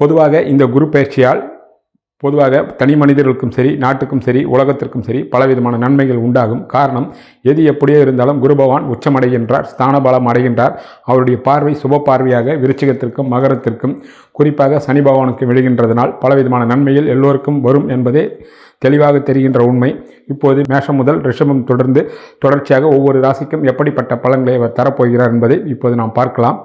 பொதுவாக இந்த குரு பயிற்சியால் பொதுவாக தனி மனிதர்களுக்கும் சரி நாட்டுக்கும் சரி உலகத்திற்கும் சரி பலவிதமான நன்மைகள் உண்டாகும். காரணம் எது எப்படியோ இருந்தாலும் குரு பகவான் உச்சமடைகின்றார் ஸ்தானபலம் அடைகின்றார். அவருடைய பார்வை சுப பார்வையாக விருச்சிகத்திற்கும் மகரத்திற்கும் குறிப்பாக சனி பகவானுக்கு விழுகின்றதனால் பலவிதமான நன்மைகள் எல்லோருக்கும் வரும் என்பதே தெளிவாக தெரிகின்ற உண்மை. இப்போது மேஷம் முதல் ரிஷபம் தொடர்ந்து தொடர்ச்சியாக ஒவ்வொரு ராசிக்கும் எப்படிப்பட்ட பலன்களை அவர் தரப்போகிறார் என்பதை இப்போது நாம் பார்க்கலாம்.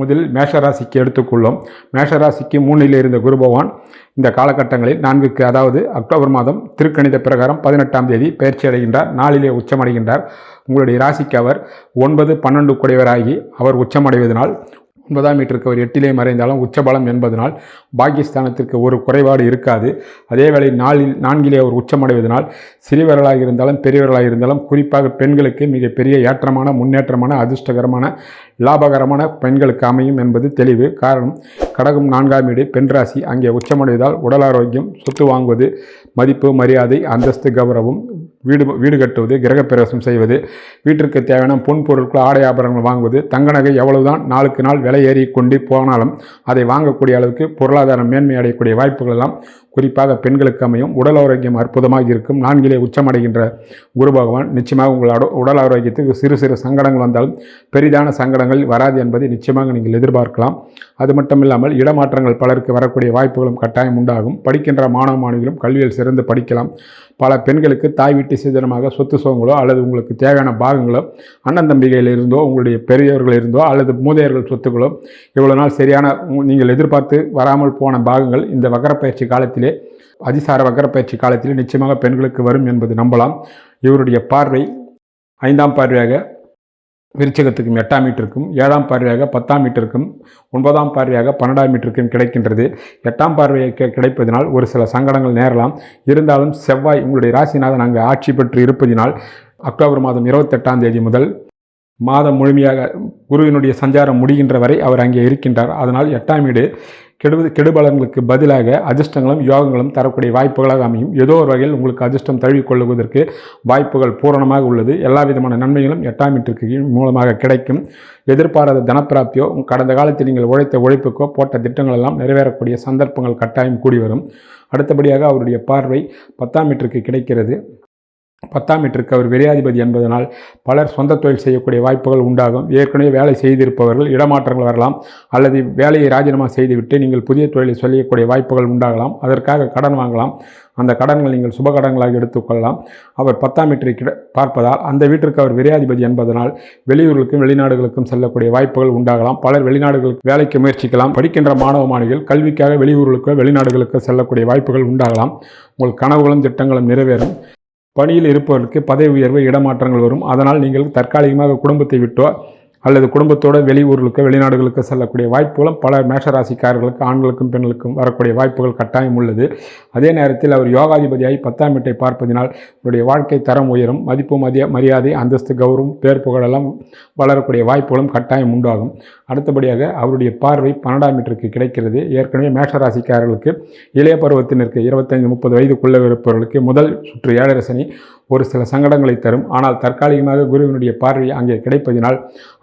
முதலில் மேஷராசிக்கு எடுத்துக்கொள்ளோம். மேஷராசிக்கு மூணில் இருந்த குரு பகவான் இந்த காலகட்டங்களில் நான்குக்கு அதாவது அக்டோபர் மாதம் திருக்கணித பிரகாரம் பதினெட்டாம் தேதி பயிற்சி அடைகின்றார். நாளிலே உச்சமடைகின்றார். உங்களுடைய ராசிக்கு அவர் ஒன்பது பன்னெண்டு குடைவராகி அவர் உச்சமடைவதனால் ஒன்பதாம் மீட்டருக்கு அவர் எட்டிலே மறைந்தாலும் உச்சபலம் என்பதனால் பாகிஸ்தானத்திற்கு ஒரு குறைபாடு இருக்காது. அதேவேளை நாளில் நான்கிலே அவர் உச்சமடைவதனால் சிறியவர்களாக இருந்தாலும் பெரியவர்களாக இருந்தாலும் குறிப்பாக பெண்களுக்கு மிகப்பெரிய ஏற்றமான முன்னேற்றமான அதிர்ஷ்டகரமான லாபகரமான பெண்களுக்கு அமையும் என்பது தெளிவு. காரணம் கடகம் நான்காம் வீடு பெண் ராசி அங்கே உச்சமடைவதால் உடல் ஆரோக்கியம் சொத்து வாங்குவது மதிப்பு மரியாதை அந்தஸ்து கௌரவம் வீடு வீடு கட்டுவது கிரகப்பிரவேசம் செய்வது வீட்டிற்கு தேவையான பொன் பொருட்கள் ஆடை ஆபரணங்கள் வாங்குவது தங்க நகை எவ்வளவுதான் நாளுக்கு நாள் விலை ஏறி கொண்டு போனாலும் அதை வாங்கக்கூடிய அளவுக்கு பொருளாதாரம் மேன்மை அடையக்கூடிய வாய்ப்புகள் எல்லாம் குறிப்பாக பெண்களுக்கு அமையும். உடல் ஆரோக்கியம் அற்புதமாக இருக்கும். நான்கிலே உச்சமடைகின்ற குரு பகவான் நிச்சயமாக உங்களோட உடல் ஆரோக்கியத்துக்கு சிறு சிறு சங்கடங்கள் வந்தாலும் பெரிதான சங்கடங்கள் வராது என்பதை நிச்சயமாக நீங்கள் எதிர்பார்க்கலாம். அது மட்டும் இல்லாமல் இடமாற்றங்கள் பலருக்கு வரக்கூடிய வாய்ப்புகளும் கட்டாயம் உண்டாகும். படிக்கின்ற மாணவ மாணவிகளும் கல்வியில் சிறந்து படிக்கலாம். பல பெண்களுக்கு தாய் வீட்டு சீதனமாக சொத்து சுகங்களோ அல்லது உங்களுக்கு தேவையான பாகங்களோ அண்ணன் தம்பிகையில் இருந்தோ உங்களுடைய பெரியவர்கள் இருந்தோ அல்லது மூதையர்கள் சொத்துக்களோ இவ்வளோ நாள் சரியான நீங்கள் எதிர்பார்த்து வராமல் போன பாகங்கள் இந்த வகரப்பயிற்சி காலத்திலே அதிசார வகரப்பயிற்சி காலத்திலே நிச்சயமாக பெண்களுக்கு வரும் என்பது நம்பலாம். இவருடைய பார்வை ஐந்தாம் பார்வையாக விருச்சகத்துக்கும் எட்டாம் மீட்டருக்கும் ஏழாம் பார்வையாக பத்தாம் மீட்டருக்கும் ஒன்பதாம் பார்வையாக பன்னெண்டாம் மீட்டருக்கும் கிடைக்கின்றது. எட்டாம் பார்வையை கிடைப்பதினால் ஒரு சில சங்கடங்கள் நேரலாம். இருந்தாலும் செவ்வாய் உங்களுடைய ராசிநாதன் அங்கு ஆட்சி பெற்று இருப்பதினால் அக்டோபர் மாதம் இருபத்தெட்டாம் தேதி முதல் மாதம் முழுமையாக குருவினுடைய சஞ்சாரம் முடிகின்ற வரை அவர் அங்கே இருக்கின்றார். அதனால் எட்டாம் வீடு கெடு கெடுபலன்களுக்கு பதிலாக அதிர்ஷ்டங்களும் யோகங்களும் தரக்கூடிய வாய்ப்புகளாக அமையும். ஏதோ ஒரு வகையில் உங்களுக்கு அதிர்ஷ்டம் தழுவிக்கொள்ளுவதற்கு வாய்ப்புகள் பூரணமாக உள்ளது. எல்லா விதமான நன்மைகளும் எட்டாம் வீட்டிற்கு மூலமாக கிடைக்கும். எதிர்பாராத தனப்பிராப்தியோ கடந்த காலத்தில் நீங்கள் உழைத்த உழைப்புக்கோ போட்ட திட்டங்கள் எல்லாம் நிறைவேறக்கூடிய சந்தர்ப்பங்கள் கட்டாயம் கூடி வரும் அடுத்தபடியாக அவருடைய பார்வை பத்தாம் மீட்டருக்கு கிடைக்கிறது. பத்தாம் வீட்டிற்கு அவர் விரையாதிபதி என்பதனால் பலர் சொந்த தொழில் செய்யக்கூடிய வாய்ப்புகள் உண்டாகும். ஏற்கனவே வேலை செய்திருப்பவர்கள் இடமாற்றங்கள் வரலாம் அல்லது வேலையை ராஜினாமா செய்துவிட்டு நீங்கள் புதிய தொழிலை சொல்லக்கூடிய வாய்ப்புகள் உண்டாகலாம். அதற்காக கடன் வாங்கலாம். அந்த கடன்கள் நீங்கள் சுப கடன்களாக எடுத்துக்கொள்ளலாம் அவர் பத்தாம் வீட்டை கிட பார்ப்பதால் அந்த வீட்டிற்கு அவர் விரையாதிபதி என்பதனால் வெளியூர்களுக்கும் வெளிநாடுகளுக்கும் செல்லக்கூடிய வாய்ப்புகள் உண்டாகலாம். பலர் வெளிநாடுகளுக்கு வேலைக்கு முயற்சிக்கலாம். படிக்கின்ற மாணவ மாணவிகள் கல்விக்காக வெளியூர்களுக்கோ வெளிநாடுகளுக்கோ செல்லக்கூடிய வாய்ப்புகள் உண்டாகலாம். உங்கள் கனவுகளும் திட்டங்களும் நிறைவேறும். பணியில் இருப்பவர்களுக்கு பதவி உயர்வு இடமாற்றங்கள் வரும். அதனால் நீங்கள் தற்காலிகமாக குடும்பத்தை விட்டோ அல்லது குடும்பத்தோடு வெளியூர்களுக்கு வெளிநாடுகளுக்கு செல்லக்கூடிய வாய்ப்புகளும் பல மேஷராசிக்காரர்களுக்கு ஆண்களுக்கும் பெண்களுக்கும் வரக்கூடிய வாய்ப்புகள் கட்டாயம் உள்ளது. அதே நேரத்தில் அவர் யோகாதிபதியாகி பத்தாம் வீட்டை பார்ப்பதினால் அவருடைய வாழ்க்கை தரம் உயரும். மதிப்பு மதிய மரியாதை அந்தஸ்து கௌரவம் பேர் புகழெல்லாம் வளரக்கூடிய வாய்ப்புகளும் கட்டாயம் உண்டாகும். அடுத்தபடியாக அவருடைய பார்வை பன்னெண்டாம் மீட்டருக்கு கிடைக்கிறது. ஏற்கனவே மேஷராசிக்காரர்களுக்கு இளைய பருவத்தினருக்கு இருபத்தைந்து முப்பது வயதுக்குள்ளே இருப்பவர்களுக்கு முதல் சுற்று ஏழரசனி ஒரு சில சங்கடங்களை தரும். ஆனால் தற்காலிகமாக குருவினுடைய பார்வை அங்கே கிடைப்பதினால்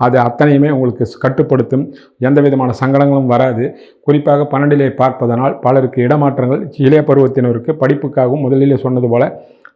அது அத்தனையுமே உங்களுக்கு கட்டுப்படுத்தும். எந்த விதமான சங்கடங்களும் வராது. குறிப்பாக பன்னெண்டிலே பார்ப்பதனால் பலருக்கு இடமாற்றங்கள் இளைய பருவத்தினருக்கு படிப்புக்காகவும் முதலிலே சொன்னது போல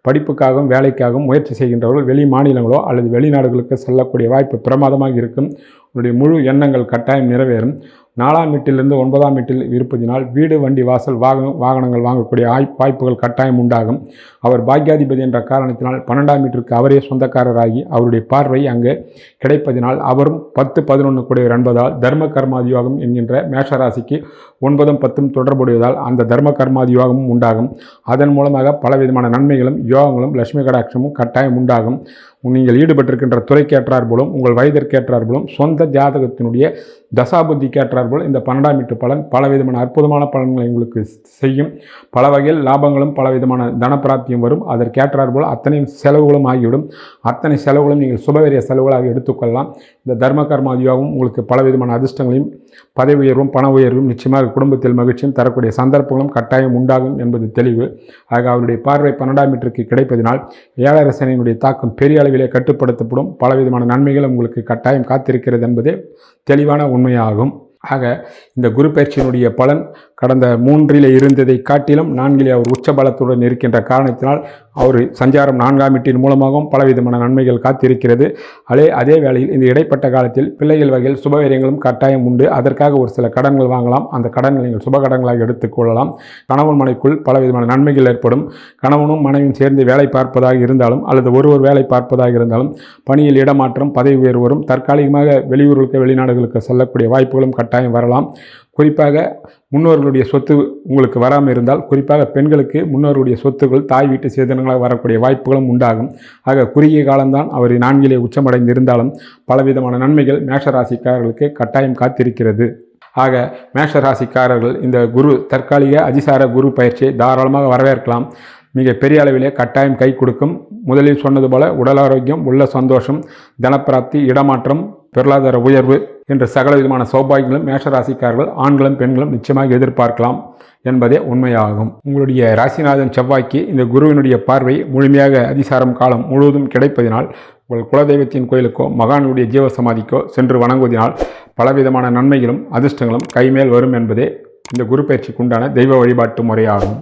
படிப்புக்காகவும் வேலைக்காகவும் முயற்சி செய்கின்றவர்கள் வெளி மாநிலங்களோ அல்லது வெளிநாடுகளுக்கு செல்லக்கூடிய வாய்ப்பு பிரமாதமாக இருக்கும். உங்களுடைய முழு எண்ணங்கள் கட்டாயம் நிறைவேறும். நாலாம் வீட்டிலிருந்து ஒன்பதாம் வீட்டில் இருப்பதினால் வீடு வண்டி வாசல் வாகனம் வாகனங்கள் வாங்கக்கூடிய ஆய்- வாய்ப்புகள் கட்டாயம் உண்டாகும். அவர் பாக்யாதிபதி என்ற காரணத்தினால் பன்னெண்டாம் வீட்டிற்கு அவரே சொந்தக்காரராகி அவருடைய பார்வை அங்கு கிடைப்பதினால் அவரும் பத்து பதினொன்று கூடியவர் என்பதால் தர்ம கர்மாதியோகம் என்கின்ற மேஷராசிக்கு ஒன்பதும் பத்தும் தொடர்புடையதால் அந்த தர்ம கர்மாதியோகமும் உண்டாகும். அதன் மூலமாக பலவிதமான நன்மைகளும் யோகங்களும் லட்சுமி கடாட்சமும் கட்டாயம் உண்டாகும். நீங்கள் ஈடுபட்டிருக்கின்ற துறைக்கேற்றார் போலும் உங்கள் வயதிற்கேற்றார் போலும் சொந்த ஜாதகத்தினுடைய தசாபுத்திக்கேற்றார் போல் இந்த பன்னெண்டாம் வீட்டு பலன் பலவிதமான அற்புதமான பலன்களை உங்களுக்கு செய்யும். பல வகையில் லாபங்களும் பலவிதமான தனப்பிராப்தியும் வரும். அதற்கேற்றார் போல் அத்தனை செலவுகளும் ஆகிவிடும். அத்தனை செலவுகளும் நீங்கள் சுபவரிய செலவுகளாக எடுத்துக்கொள்ளலாம். இந்த தர்ம கர்மாதியாகவும் உங்களுக்கு பலவிதமான அதிர்ஷ்டங்களையும் பதவி உயர்வும் பண உயர்வும் நிச்சயமாக குடும்பத்தில் மகிழ்ச்சியும் தரக்கூடிய சந்தர்ப்பங்களும் கட்டாயம் உண்டாகும் என்பது தெளிவு. ஆக அவருடைய பார்வை பன்னெண்டாம் மீட்டருக்கு கிடைப்பதினால் ஏழரசனையினுடைய தாக்கம் பெரிய அளவில் கட்டுப்படுத்தப்படும். பலவிதமான நன்மைகள் உங்களுக்கு கட்டாயம் காத்திருக்கிறது என்பது தெளிவான உண்மையாகும். ஆக இந்த குரு பயிற்சியினுடைய பலன் கடந்த மூன்றில் இருந்ததை காட்டிலும் நான்கிலே அவர் உச்ச பலத்துடன் இருக்கின்ற காரணத்தினால் அவர் சஞ்சாரம் நான்காம் வீட்டின் மூலமாகவும் பலவிதமான நன்மைகள் காத்திருக்கிறது. அதே அதே வேளையில் இந்த இடைப்பட்ட காலத்தில் பிள்ளைகள் வகையில் சுபவீரியங்களும் கட்டாயம் உண்டு. அதற்காக ஒரு சில கடன்கள் வாங்கலாம். அந்த கடன்களை நீங்கள் சுப கடன்களாக எடுத்துக்கொள்ளலாம் கணவன் மனைக்குள் பலவிதமான நன்மைகள் ஏற்படும். கணவனும் மனைவியும் சேர்ந்து வேலை பார்ப்பதாக இருந்தாலும் அல்லது ஒருவர் வேலை பார்ப்பதாக இருந்தாலும் பணியில் இடமாற்றம் பதவி உயர்வு வரும். தற்காலிகமாக வெளியூர்களுக்கு வெளிநாடுகளுக்கு செல்லக்கூடிய வாய்ப்புகளும் கட்டாயம் வரலாம். குறிப்பாக முன்னோர்களுடைய சொத்து உங்களுக்கு வராமல் இருந்தால் குறிப்பாக பெண்களுக்கு முன்னோருடைய சொத்துக்கள் தாய் வீட்டு சேதனங்களாக வரக்கூடிய வாய்ப்புகளும் உண்டாகும். ஆக குறுகிய காலம்தான் அவர் நான்கிலே உச்சமடைந்து இருந்தாலும் பலவிதமான நன்மைகள் மேஷராசிக்காரர்களுக்கு கட்டாயம் காத்திருக்கிறது. ஆக மேஷராசிக்காரர்கள் இந்த குரு தற்காலிக அதிசார குரு பயிற்சியை தாராளமாக வரவேற்கலாம். மிக பெரிய அளவிலே கட்டாயம் கை கொடுக்கும். முதலில் சொன்னது போல உடல் ஆரோக்கியம் உள்ள சந்தோஷம் தனப்பிராப்தி இடமாற்றம் பொருளாதார உயர்வு என்ற சகல விதமான சௌபாகியங்களும் மேஷராசிக்காரர்கள் ஆண்களும் பெண்களும் நிச்சயமாக எதிர்பார்க்கலாம் என்பதே உண்மையாகும். உங்களுடைய ராசிநாதன் செவ்வாய்க்கு இந்த குருவினுடைய பார்வை முழுமையாக அதிசாரம் காலம் முழுவதும் கிடைப்பதினால் உங்கள் குலதெய்வத்தின் கோயிலுக்கோ மகானுடைய ஜீவ சமாதிக்கோ சென்று வணங்குவதினால் பலவிதமான நன்மைகளும் அதிர்ஷ்டங்களும் கைமேல் வரும் என்பதே இந்த குரு பயிற்சிக்குண்டான தெய்வ வழிபாட்டு முறையாகும்.